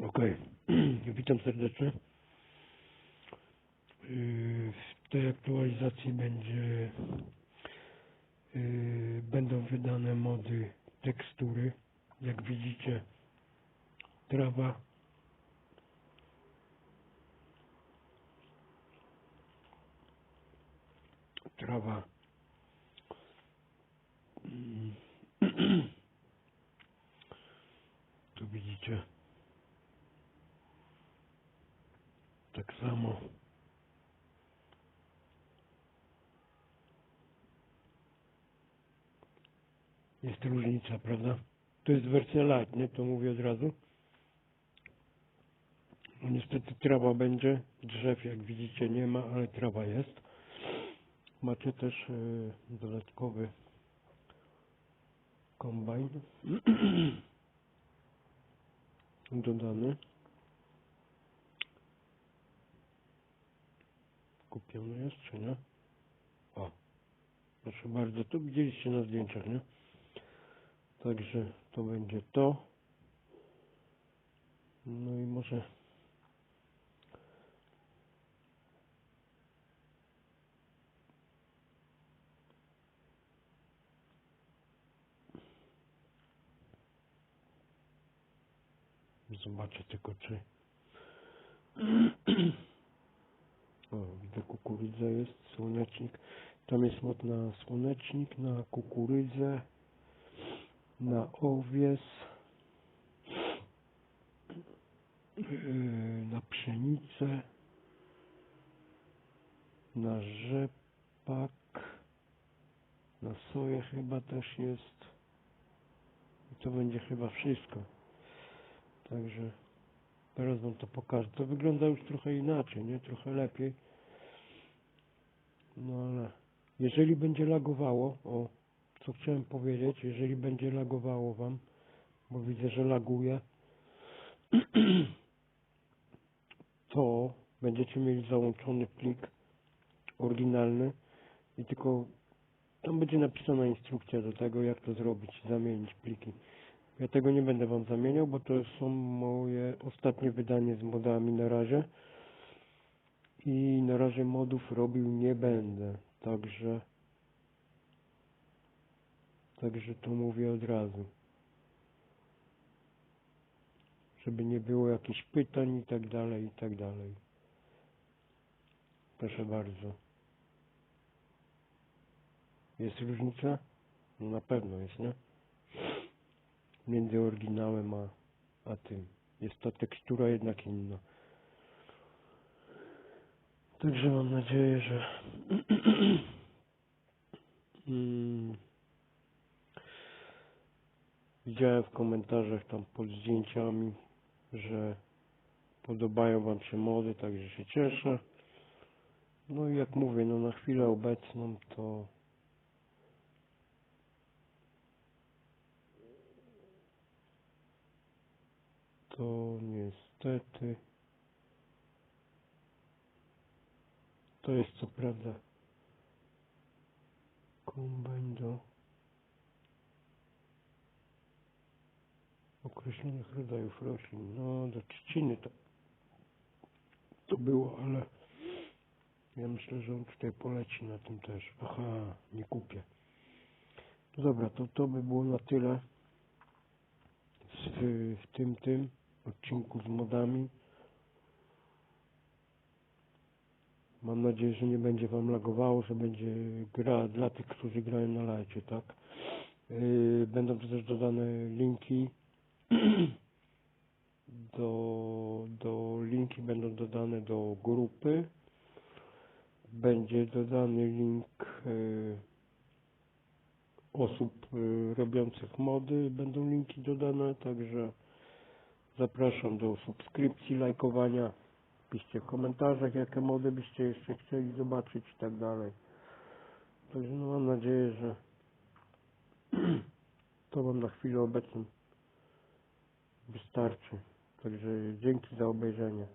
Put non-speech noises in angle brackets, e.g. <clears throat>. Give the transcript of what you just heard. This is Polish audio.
Okej, <clears throat> witam serdecznie. Yy, W tej aktualizacji będzie yy, będą wydane mody tekstury. Jak widzicie, trawa. Trawa. Mm. <clears throat> Tu widzicie. Tak samo. Jest różnica, prawda? To jest wersja light, nie? To mówię od razu. No niestety trawa będzie, drzew jak widzicie nie ma, ale trawa jest. Macie też yy, dodatkowy kombajn <clears throat> dodany. Kupiony jest, czy nie? O, proszę bardzo, to widzieliście na zdjęciach, nie? Także to będzie to. No i może zobaczę tylko czy <clears throat> widzę kukurydza jest, słonecznik. Tam jest mod na słonecznik, na kukurydzę, na owies, yy, na pszenicę, na rzepak, na soję chyba też jest. I to będzie chyba wszystko. Także teraz wam to pokażę. To wygląda już trochę inaczej, nie? Trochę lepiej. Jeżeli będzie lagowało, o co chciałem powiedzieć, jeżeli będzie lagowało wam, bo widzę, że laguje, <clears throat> to będziecie mieli załączony plik oryginalny i tylko tam będzie napisana instrukcja do tego, jak to zrobić, zamienić pliki. Ja tego nie będę wam zamieniał, bo to są moje ostatnie wydanie z modami na razie. I na razie modów robił nie będę. Także Także to mówię od razu. Żeby nie było jakichś pytań i tak dalej, i tak dalej. Proszę bardzo. Jest różnica? No na pewno jest, nie? Między oryginałem a, a tym. Jest ta tekstura jednak inna. Także mam nadzieję, że <clears throat> <clears throat> widziałem w komentarzach tam pod zdjęciami, że podobają Wam się mody, także się cieszę. No i jak mówię, no na chwilę obecną to to niestety to jest co prawda kombajn do określonych rodzajów roślin. No, do trzciny to, to było, ale ja myślę, że on tutaj poleci na tym też. Aha, nie kupię. No dobra, to to by było na tyle w, w tym, tym odcinku z modami. Mam nadzieję, że nie będzie Wam lagowało, że będzie gra dla tych, którzy grają na lajcie, tak? Yy, będą też dodane linki <clears throat> do, do linki będą dodane do grupy. Będzie dodany link yy, osób yy, robiących mody, będą linki dodane, także zapraszam do subskrypcji, lajkowania. Piszcie w komentarzach, jakie mody byście jeszcze chcieli zobaczyć i tak dalej. Także no mam nadzieję, że <clears throat> to Wam na chwilę obecną wystarczy. Także dzięki za obejrzenie.